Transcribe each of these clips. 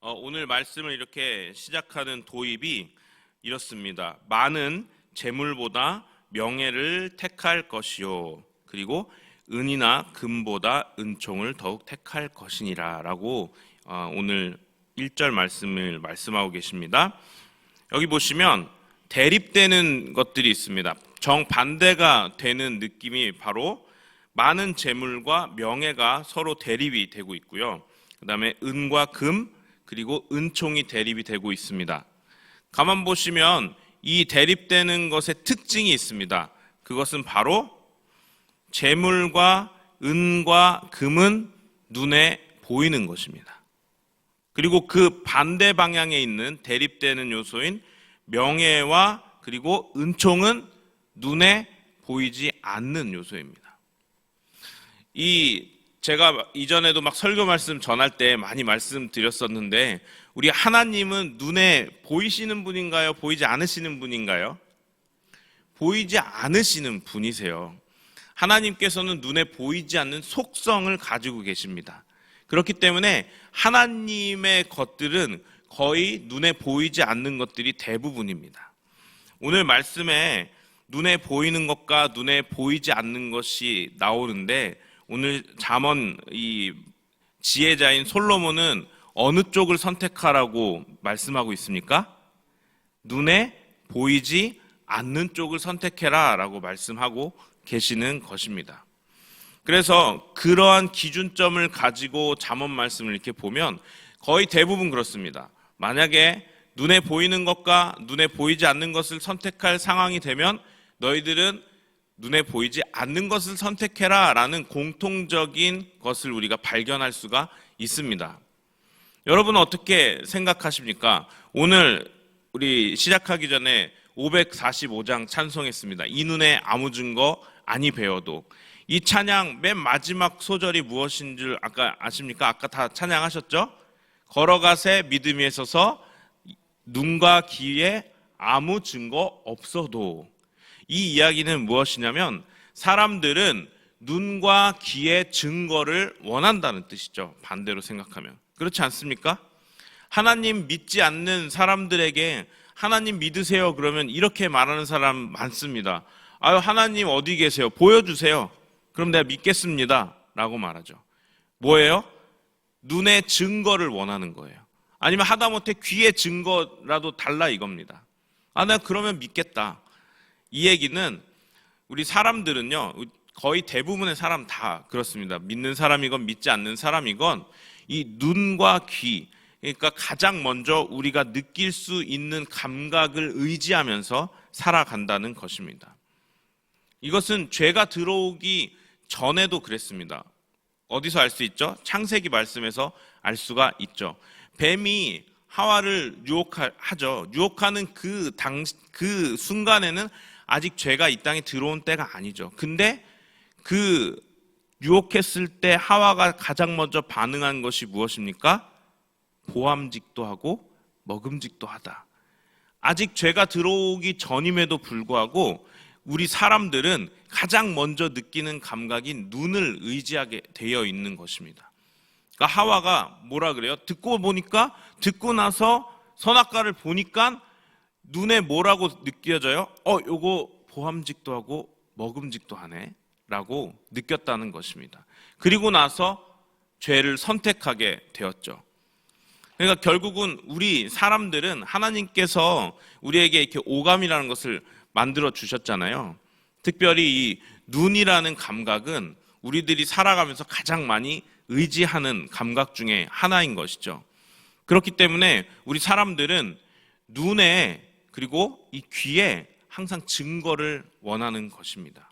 어, 오늘 말씀을 이렇게 시작하는 도입이 이렇습니다. 많은 재물보다 명예를 택할 것이요. 그리고 은이나 금보다 은총을 더욱 택할 것이니라 라고 어, 오늘 1절 말씀을 말씀하고 계십니다. 여기 보시면 대립되는 것들이 있습니다. 정반대가 되는 느낌이 바로 많은 재물과 명예가 서로 대립이 되고 있고요. 그 다음에 은과 금 그리고 은총이 대립이 되고 있습니다. 가만 보시면 이 대립되는 것의 특징이 있습니다. 그것은 바로 재물과 은과 금은 눈에 보이는 것입니다. 그리고 그 반대 방향에 있는 대립되는 요소인 명예와 그리고 은총은 눈에 보이지 않는 요소입니다. 이 제가 이전에도 막 설교 말씀 전할 때 많이 말씀드렸었는데 우리 하나님은 눈에 보이시는 분인가요? 보이지 않으시는 분인가요? 보이지 않으시는 분이세요. 하나님께서는 눈에 보이지 않는 속성을 가지고 계십니다. 그렇기 때문에 하나님의 것들은 거의 눈에 보이지 않는 것들이 대부분입니다. 오늘 말씀에 눈에 보이는 것과 눈에 보이지 않는 것이 나오는데 오늘 잠언 이 지혜자인 솔로몬은 어느 쪽을 선택하라고 말씀하고 있습니까? 눈에 보이지 않는 쪽을 선택해라 라고 말씀하고 계시는 것입니다. 그래서 그러한 기준점을 가지고 잠언 말씀을 이렇게 보면 거의 대부분 그렇습니다. 만약에 눈에 보이는 것과 눈에 보이지 않는 것을 선택할 상황이 되면 너희들은 눈에 보이지 않는 것을 선택해라 라는 공통적인 것을 우리가 발견할 수가 있습니다. 여러분은 어떻게 생각하십니까? 오늘 우리 시작하기 전에 545장 찬송했습니다. 이 눈에 아무 증거 아니 배워도 이 찬양 맨 마지막 소절이 무엇인 줄 아까 아십니까? 아까 다 찬양하셨죠? 걸어가세 믿음에 서서 눈과 귀에 아무 증거 없어도 이 이야기는 무엇이냐면 사람들은 눈과 귀의 증거를 원한다는 뜻이죠. 반대로 생각하면. 그렇지 않습니까? 하나님 믿지 않는 사람들에게 하나님 믿으세요. 그러면 이렇게 말하는 사람 많습니다. 아유, 하나님 어디 계세요? 보여주세요. 그럼 내가 믿겠습니다. 라고 말하죠. 뭐예요? 눈의 증거를 원하는 거예요. 아니면 하다못해 귀의 증거라도 달라 이겁니다. 아, 내가 그러면 믿겠다. 이 얘기는 우리 사람들은요, 거의 대부분의 사람 다 그렇습니다. 믿는 사람이건 믿지 않는 사람이건 이 눈과 귀, 그러니까 가장 먼저 우리가 느낄 수 있는 감각을 의지하면서 살아간다는 것입니다. 이것은 죄가 들어오기 전에도 그랬습니다. 어디서 알 수 있죠? 창세기 말씀에서 알 수가 있죠. 뱀이 하와를 유혹하죠. 유혹하는 그 당, 그 순간에는 아직 죄가 이 땅에 들어온 때가 아니죠. 근데 그 유혹했을 때 하와가 가장 먼저 반응한 것이 무엇입니까? 보암직도 하고 먹음직도 하다. 아직 죄가 들어오기 전임에도 불구하고 우리 사람들은 가장 먼저 느끼는 감각이 눈을 의지하게 되어 있는 것입니다. 그러니까 하와가 뭐라 그래요? 듣고 보니까 듣고 나서 선악과를 보니까 눈에 뭐라고 느껴져요? 어, 요거 보함직도 하고 먹음직도 하네. 라고 느꼈다는 것입니다. 그리고 나서 죄를 선택하게 되었죠. 그러니까 결국은 우리 사람들은 하나님께서 우리에게 이렇게 오감이라는 것을 만들어 주셨잖아요. 특별히 이 눈이라는 감각은 우리들이 살아가면서 가장 많이 의지하는 감각 중에 하나인 것이죠. 그렇기 때문에 우리 사람들은 눈에 그리고 이 귀에 항상 증거를 원하는 것입니다.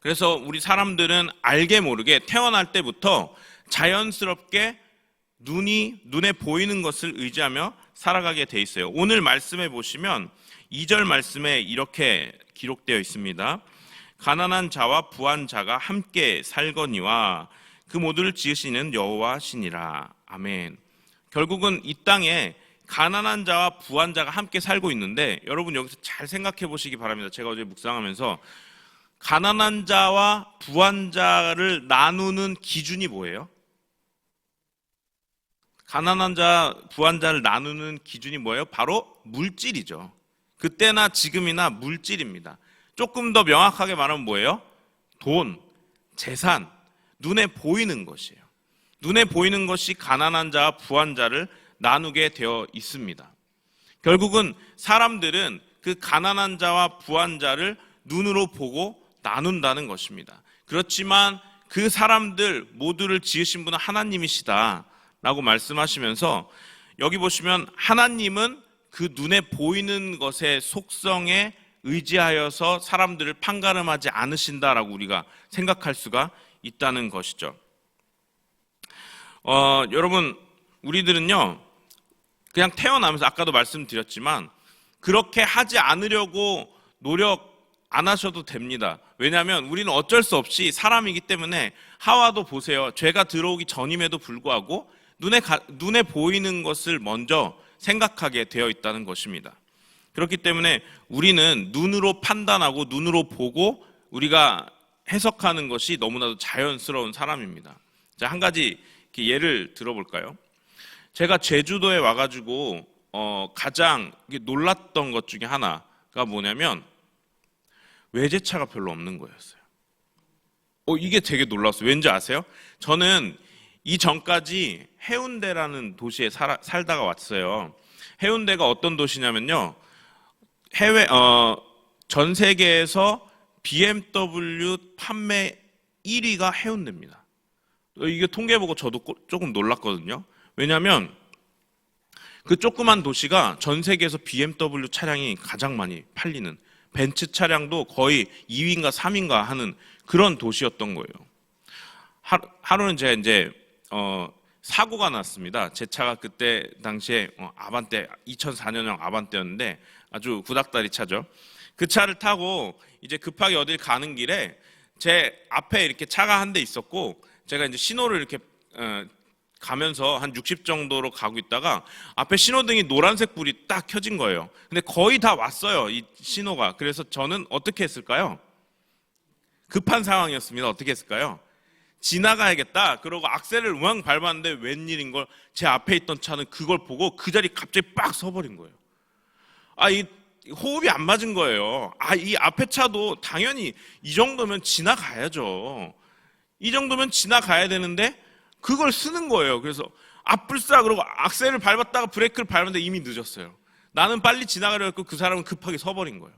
그래서 우리 사람들은 알게 모르게 태어날 때부터 자연스럽게 눈이 눈에 보이는 것을 의지하며 살아가게 돼 있어요. 오늘 말씀에 보시면 2절 말씀에 이렇게 기록되어 있습니다. 가난한 자와 부한 자가 함께 살거니와 그 모두를 지으시는 여호와시니라. 아멘. 결국은 이 땅에 가난한 자와 부한 자가 함께 살고 있는데 여러분 여기서 잘 생각해 보시기 바랍니다. 제가 어제 묵상하면서 가난한 자와 부한 자를 나누는 기준이 뭐예요? 가난한 자, 부한 자를 나누는 기준이 뭐예요? 바로 물질이죠. 그때나 지금이나 물질입니다. 조금 더 명확하게 말하면 뭐예요? 돈, 재산, 눈에 보이는 것이에요. 눈에 보이는 것이 가난한 자와 부한 자를 나누게 되어 있습니다. 결국은 사람들은 그 가난한 자와 부한 자를 눈으로 보고 나눈다는 것입니다. 그렇지만 그 사람들 모두를 지으신 분은 하나님이시다. 라고 말씀하시면서 여기 보시면 하나님은 그 눈에 보이는 것의 속성에 의지하여서 사람들을 판가름하지 않으신다라고 우리가 생각할 수가 있다는 것이죠. 어, 여러분, 우리들은요, 그냥 태어나면서 아까도 말씀드렸지만 그렇게 하지 않으려고 노력 안 하셔도 됩니다. 왜냐하면 우리는 어쩔 수 없이 사람이기 때문에 하와도 보세요. 죄가 들어오기 전임에도 불구하고 눈에 가- 눈에 보이는 것을 먼저 생각하게 되어 있다는 것입니다. 그렇기 때문에 우리는 눈으로 판단하고 눈으로 보고 우리가 해석하는 것이 너무나도 자연스러운 사람입니다. 자, 한 가지 예를 들어볼까요? 제가 제주도에 와가지고 어, 가장 놀랐던 것 중에 하나가 뭐냐면 외제차가 별로 없는 거였어요. 어, 이게 되게 놀랐어요. 왠지 아세요? 저는 이 전까지 해운대라는 도시에 살, 살다가 왔어요. 해운대가 어떤 도시냐면요. 해외, 어, 전 세계에서 BMW 판매 1위가 해운대입니다. 어, 이게 통계 보고 저도 꼬- 조금 놀랐거든요. 왜냐하면 그 조그만 도시가 전 세계에서 BMW 차량이 가장 많이 팔리는 벤츠 차량도 거의 2위인가 3위인가 하는 그런 도시였던 거예요. 하루, 하루 는 제가 이제 어, 사고가 났습니다. 제 차가 그때 당시에 어, 아반떼 2004년형 아반떼였는데 아주 구닥다리 차죠. 그 차를 타고 이제 급하게 어딜 가는 길에 제 앞에 이렇게 차가 한 대 있었고 제가 이제 신호를 이렇게 어, 가면서 한 60 정도로 가고 있다가 앞에 신호등이 노란색 불이 딱 켜진 거예요. 근데 거의 다 왔어요. 이 신호가. 그래서 저는 어떻게 했을까요? 급한 상황이었습니다. 어떻게 했을까요? 지나가야겠다. 그러고 악셀을 우왕 밟았는데 웬일인 걸 제 앞에 있던 차는 그걸 보고 그 자리 갑자기 빡 서버린 거예요. 아, 이 호흡이 안 맞은 거예요. 아, 이 앞에 차도 당연히 이 정도면 지나가야죠. 이 정도면 지나가야 되는데 그걸 쓰는 거예요. 그래서 앞불싸 그러고 악셀을 밟았다가 브레이크를 밟았는데 이미 늦었어요. 나는 빨리 지나가려 했고 그 사람은 급하게 서버린 거예요.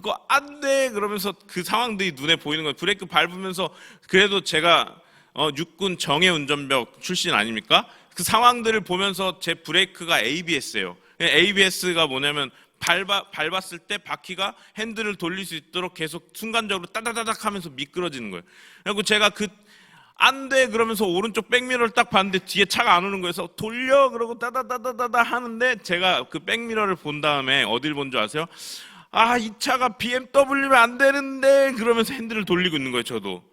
그안 돼! 그러면서 그 상황들이 눈에 보이는 거예요. 브레이크 밟으면서 그래도 제가 어, 육군 정예 운전병 출신 아닙니까? 그 상황들을 보면서 제 브레이크가 ABS예요. ABS가 뭐냐면 밟아, 밟았을 때 바퀴가 핸들을 돌릴 수 있도록 계속 순간적으로 따다다닥 하면서 미끄러지는 거예요. 그리고 제가 그 안 돼! 그러면서 오른쪽 백미러를 딱 봤는데 뒤에 차가 안 오는 거여서 돌려! 그러고 따다다다다다 하는데 제가 그 백미러를 본 다음에 어딜 본 줄 아세요? 아, 이 차가 BMW면 안 되는데! 그러면서 핸들을 돌리고 있는 거예요, 저도.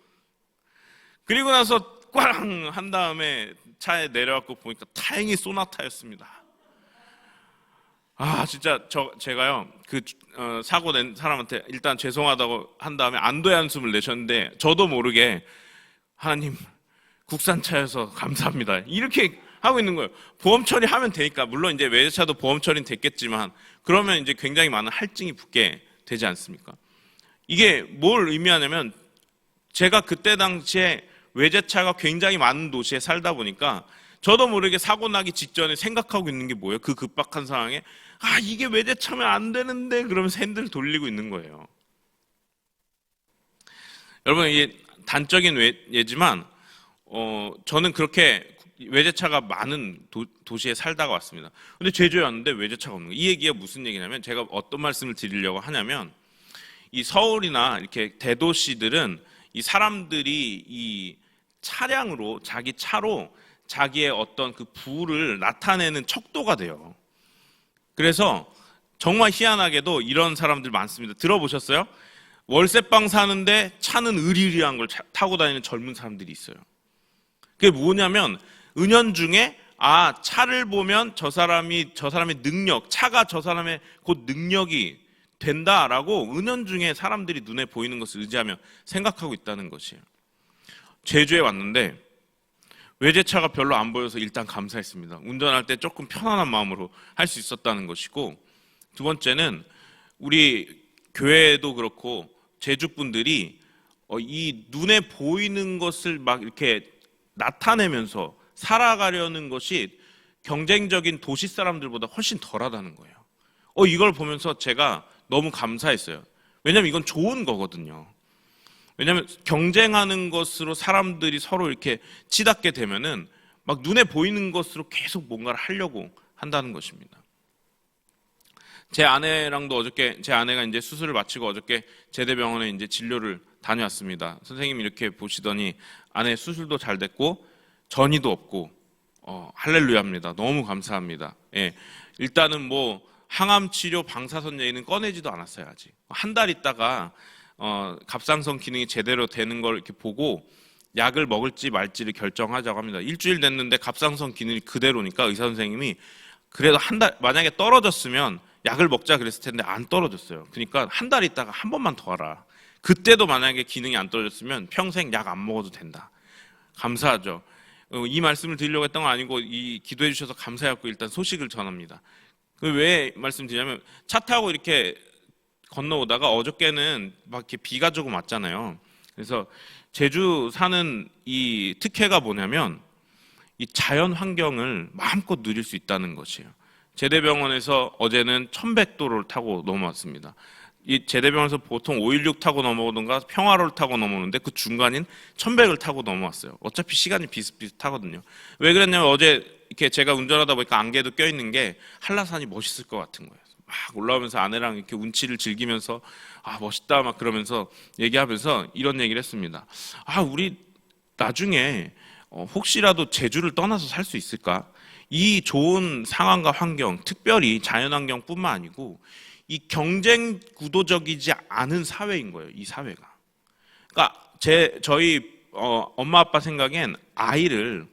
그리고 나서 꽝! 한 다음에 차에 내려갖고 보니까 다행히 소나타였습니다. 아, 진짜 저 제가요 그 어, 사고 낸 사람한테 일단 죄송하다고 한 다음에 안도의 한숨을 내셨는데 저도 모르게 하나님 국산차여서 감사합니다 이렇게 하고 있는 거예요. 보험 처리하면 되니까 물론 이제 외제차도 보험 처리는 됐겠지만 그러면 이제 굉장히 많은 할증이 붙게 되지 않습니까? 이게 뭘 의미하냐면 제가 그때 당시에 외제차가 굉장히 많은 도시에 살다 보니까 저도 모르게 사고 나기 직전에 생각하고 있는 게 뭐예요? 그 급박한 상황에 아 이게 외제차면 안 되는데 그러면서 핸들 돌리고 있는 거예요. 여러분 이게 단적인 외- 예지만 어 저는 그렇게 외제차가 많은 도, 도시에 살다가 왔습니다. 근데 제주에 왔는데 외제차가 없는 거예요. 이 얘기가 무슨 얘기냐면 제가 어떤 말씀을 드리려고 하냐면 이 서울이나 이렇게 대도시들은 이 사람들이 이 차량으로 자기 차로 자기의 어떤 그 부를 나타내는 척도가 돼요. 그래서 정말 희한하게도 이런 사람들 많습니다. 들어보셨어요? 월세방 사는데 차는 으리으리한 걸 차- 타고 다니는 젊은 사람들이 있어요. 그게 뭐냐면 은연중에 아 차를 보면 저 사람이 저 사람의 능력 차가 저 사람의 곧 능력이 된다라고 은연중에 사람들이 눈에 보이는 것을 의지하며 생각하고 있다는 것이에요. 제주에 왔는데 외제차가 별로 안 보여서 일단 감사했습니다. 운전할 때 조금 편안한 마음으로 할 수 있었다는 것이고 두 번째는 우리 교회도 그렇고 제주 분들이 어, 이 눈에 보이는 것을 막 이렇게 나타내면서 살아가려는 것이 경쟁적인 도시 사람들보다 훨씬 덜하다는 거예요. 어, 이걸 보면서 제가 너무 감사했어요. 왜냐면 이건 좋은 거거든요. 왜냐하면 경쟁하는 것으로 사람들이 서로 이렇게 치닫게 되면은 막 눈에 보이는 것으로 계속 뭔가를 하려고 한다는 것입니다. 제 아내랑도 어저께 제 아내가 이제 수술을 마치고 어저께 제대병원에 이제 진료를 다녀왔습니다. 선생님이 이렇게 보시더니 아내 수술도 잘 됐고 전이도 없고 어, 할렐루야입니다. 너무 감사합니다. 예, 일단은 뭐 항암 치료 방사선 얘기는 꺼내지도 않았어요 아직 한 달 있다가 어, 갑상선 기능이 제대로 되는 걸 이렇게 보고 약을 먹을지 말지를 결정하자고 합니다. 일주일 됐는데 갑상선 기능이 그대로니까 의사 선생님이 그래도 한 달 만약에 떨어졌으면 약을 먹자 그랬을 텐데 안 떨어졌어요. 그러니까 한 달 있다가 한 번만 더 하라. 그때도 만약에 기능이 안 떨어졌으면 평생 약 안 먹어도 된다. 감사하죠. 어, 이 말씀을 드리려고 했던 건 아니고 이 기도해 주셔서 감사했고 일단 소식을 전합니다. 그왜 말씀드리냐면 차 타고 이렇게 건너오다가 어저께는 막 이렇게 비가 조금 왔잖아요. 그래서 제주 사는 이 특혜가 뭐냐면 이 자연 환경을 마음껏 누릴 수 있다는 것이에요. 제대병원에서 어제는 1100도를 타고 넘어왔습니다. 이 제대병원에서 보통 516 타고 넘어오던가 평화로를 타고 넘어오는데 그 중간인 1100을 타고 넘어왔어요. 어차피 시간이 비슷비슷하거든요. 왜 그랬냐면 어제 이렇게 제가 운전하다 보니까 안개도 껴있는 게 한라산이 멋있을 것 같은 거예요. 막 올라오면서 아내랑 이렇게 운치를 즐기면서 아 멋있다 막 그러면서 얘기하면서 이런 얘기를 했습니다. 아 우리 나중에 어, 혹시라도 제주를 떠나서 살 수 있을까? 이 좋은 상황과 환경, 특별히 자연환경뿐만 아니고 이 경쟁 구도적이지 않은 사회인 거예요. 이 사회가. 그러니까 제 저희 어, 엄마 아빠 생각엔 아이를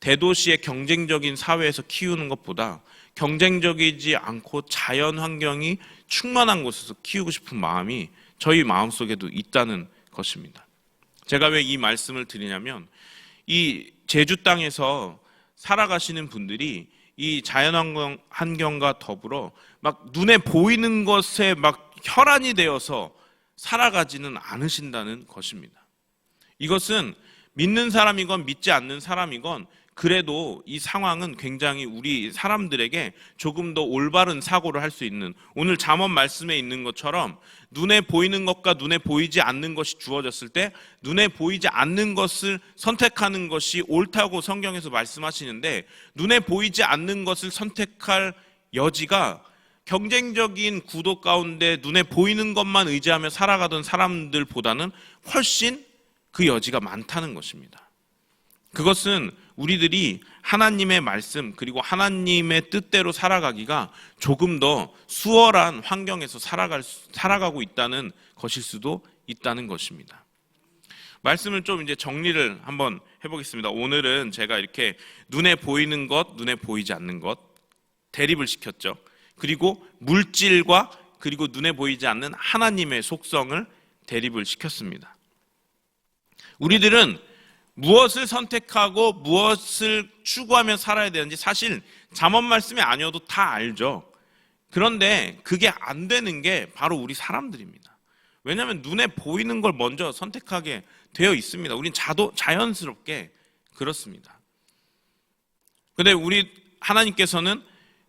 대도시의 경쟁적인 사회에서 키우는 것보다 경쟁적이지 않고 자연 환경이 충만한 곳에서 키우고 싶은 마음이 저희 마음속에도 있다는 것입니다. 제가 왜 이 말씀을 드리냐면 이 제주 땅에서 살아가시는 분들이 이 자연 환경, 환경과 더불어 막 눈에 보이는 것에 막 혈안이 되어서 살아가지는 않으신다는 것입니다. 이것은 믿는 사람이건 믿지 않는 사람이건 그래도 이 상황은 굉장히 우리 사람들에게 조금 더 올바른 사고를 할 수 있는 오늘 잠언 말씀에 있는 것처럼 눈에 보이는 것과 눈에 보이지 않는 것이 주어졌을 때 눈에 보이지 않는 것을 선택하는 것이 옳다고 성경에서 말씀하시는데 눈에 보이지 않는 것을 선택할 여지가 경쟁적인 구도 가운데 눈에 보이는 것만 의지하며 살아가던 사람들보다는 훨씬 그 여지가 많다는 것입니다. 그것은 우리들이 하나님의 말씀 그리고 하나님의 뜻대로 살아가기가 조금 더 수월한 환경에서 살아갈, 살아가고 있다는 것일 수도 있다는 것입니다. 말씀을 좀 이제 정리를 한번 해보겠습니다. 오늘은 제가 이렇게 눈에 보이는 것, 눈에 보이지 않는 것 대립을 시켰죠. 그리고 물질과 그리고 눈에 보이지 않는 하나님의 속성을 대립을 시켰습니다. 우리들은 무엇을 선택하고 무엇을 추구하며 살아야 되는지 사실 잠언 말씀이 아니어도 다 알죠. 그런데 그게 안 되는 게 바로 우리 사람들입니다. 왜냐하면 눈에 보이는 걸 먼저 선택하게 되어 있습니다. 우린 자도 자연스럽게 그렇습니다. 근데 우리 하나님께서는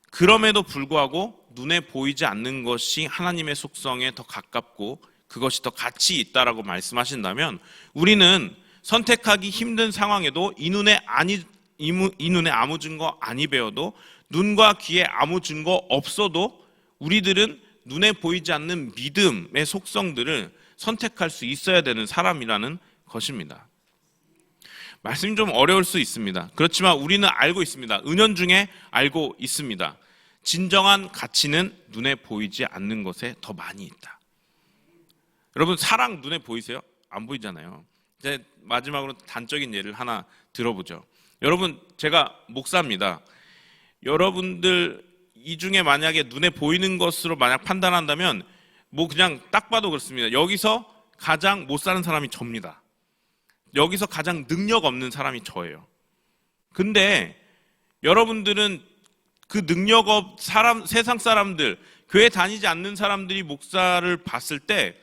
그럼에도 불구하고 눈에 보이지 않는 것이 하나님의 속성에 더 가깝고 그것이 더 가치 있다라고 말씀하신다면 우리는 선택하기 힘든 상황에도 이 눈에 아니 이, 이 눈에 아무 증거 아니 배워도 눈과 귀에 아무 증거 없어도 우리들은 눈에 보이지 않는 믿음의 속성들을 선택할 수 있어야 되는 사람이라는 것입니다. 말씀이 좀 어려울 수 있습니다. 그렇지만 우리는 알고 있습니다. 은연 중에 알고 있습니다. 진정한 가치는 눈에 보이지 않는 것에 더 많이 있다. 여러분 사랑 눈에 보이세요? 안 보이잖아요. 이제 마지막으로 단적인 예를 하나 들어보죠. 여러분 제가 목사입니다. 여러분들 이 중에 만약에 눈에 보이는 것으로 만약 판단한다면 뭐 그냥 딱 봐도 그렇습니다. 여기서 가장 못 사는 사람이 접니다. 여기서 가장 능력 없는 사람이 저예요. 근데 여러분들은 그 능력 없 사람 세상 사람들 교회 다니지 않는 사람들이 목사를 봤을 때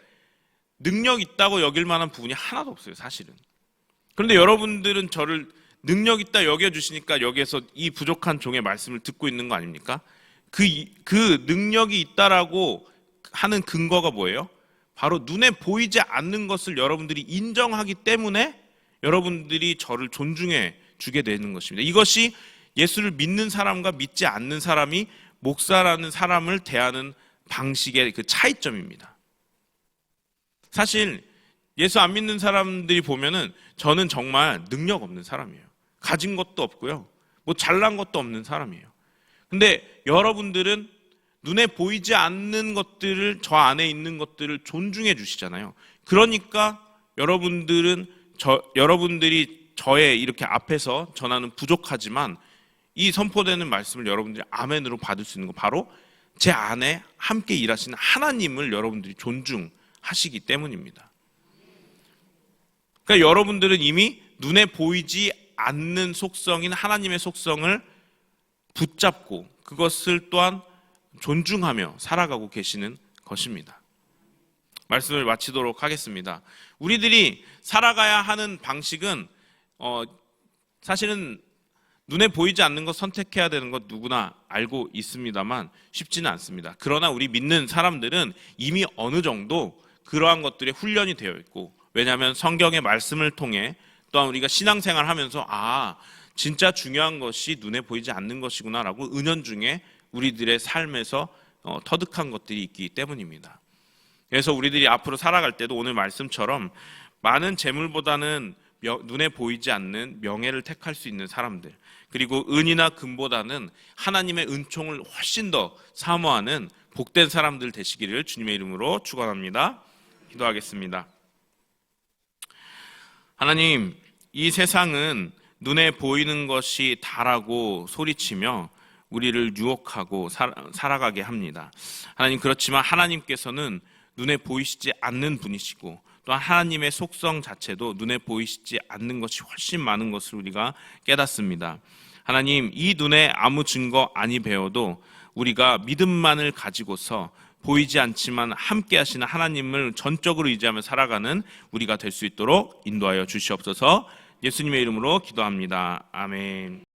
능력 있다고 여길 만한 부분이 하나도 없어요, 사실은. 그런데 여러분들은 저를 능력 있다 여겨 주시니까 여기에서 이 부족한 종의 말씀을 듣고 있는 거 아닙니까? 그, 이- 그 능력이 있다라고 하는 근거가 뭐예요? 바로 눈에 보이지 않는 것을 여러분들이 인정하기 때문에 여러분들이 저를 존중해 주게 되는 것입니다. 이것이 예수를 믿는 사람과 믿지 않는 사람이 목사라는 사람을 대하는 방식의 그 차이점입니다. 사실 예수 안 믿는 사람들이 보면은 저는 정말 능력 없는 사람이에요. 가진 것도 없고요. 뭐 잘난 것도 없는 사람이에요. 근데 여러분들은 눈에 보이지 않는 것들을 저 안에 있는 것들을 존중해 주시잖아요. 그러니까 여러분들은 저 여러분들이 저의 이렇게 앞에서 전하는 부족하지만 이 선포되는 말씀을 여러분들이 아멘으로 받을 수 있는 거 바로 제 안에 함께 일하시는 하나님을 여러분들이 존중 하시기 때문입니다. 그러니까 여러분들은 이미 눈에 보이지 않는 속성인 하나님의 속성을 붙잡고 그것을 또한 존중하며 살아가고 계시는 것입니다. 말씀을 마치도록 하겠습니다. 우리들이 살아가야 하는 방식은 어, 사실은 눈에 보이지 않는 것 선택해야 되는 것 누구나 알고 있습니다만 쉽지는 않습니다. 그러나 우리 믿는 사람들은 이미 어느 정도 그러한 것들에 훈련이 되어 있고 왜냐하면 성경의 말씀을 통해 또한 우리가 신앙생활 하면서 아 진짜 중요한 것이 눈에 보이지 않는 것이구나라고 은연중에 우리들의 삶에서 어, 터득한 것들이 있기 때문입니다. 그래서 우리들이 앞으로 살아갈 때도 오늘 말씀처럼 많은 재물보다는 명- 눈에 보이지 않는 명예를 택할 수 있는 사람들 그리고 은이나 금보다는 하나님의 은총을 훨씬 더 사모하는 복된 사람들 되시기를 주님의 이름으로 축원합니다. 기도하겠습니다. 하나님, 이 세상은 눈에 보이는 것이 다라고 소리치며 우리를 유혹하고 살- 살아가게 합니다. 하나님, 그렇지만 하나님께서는 눈에 보이시지 않는 분이시고 또한 하나님의 속성 자체도 눈에 보이시지 않는 것이 훨씬 많은 것을 우리가 깨닫습니다. 하나님, 이 눈에 아무 증거 아니 배워도 우리가 믿음만을 가지고서 보이지 않지만 함께 하시는 하나님을 전적으로 의지하며 살아가는 우리가 될 수 있도록 인도하여 주시옵소서 예수님의 이름으로 기도합니다. 아멘.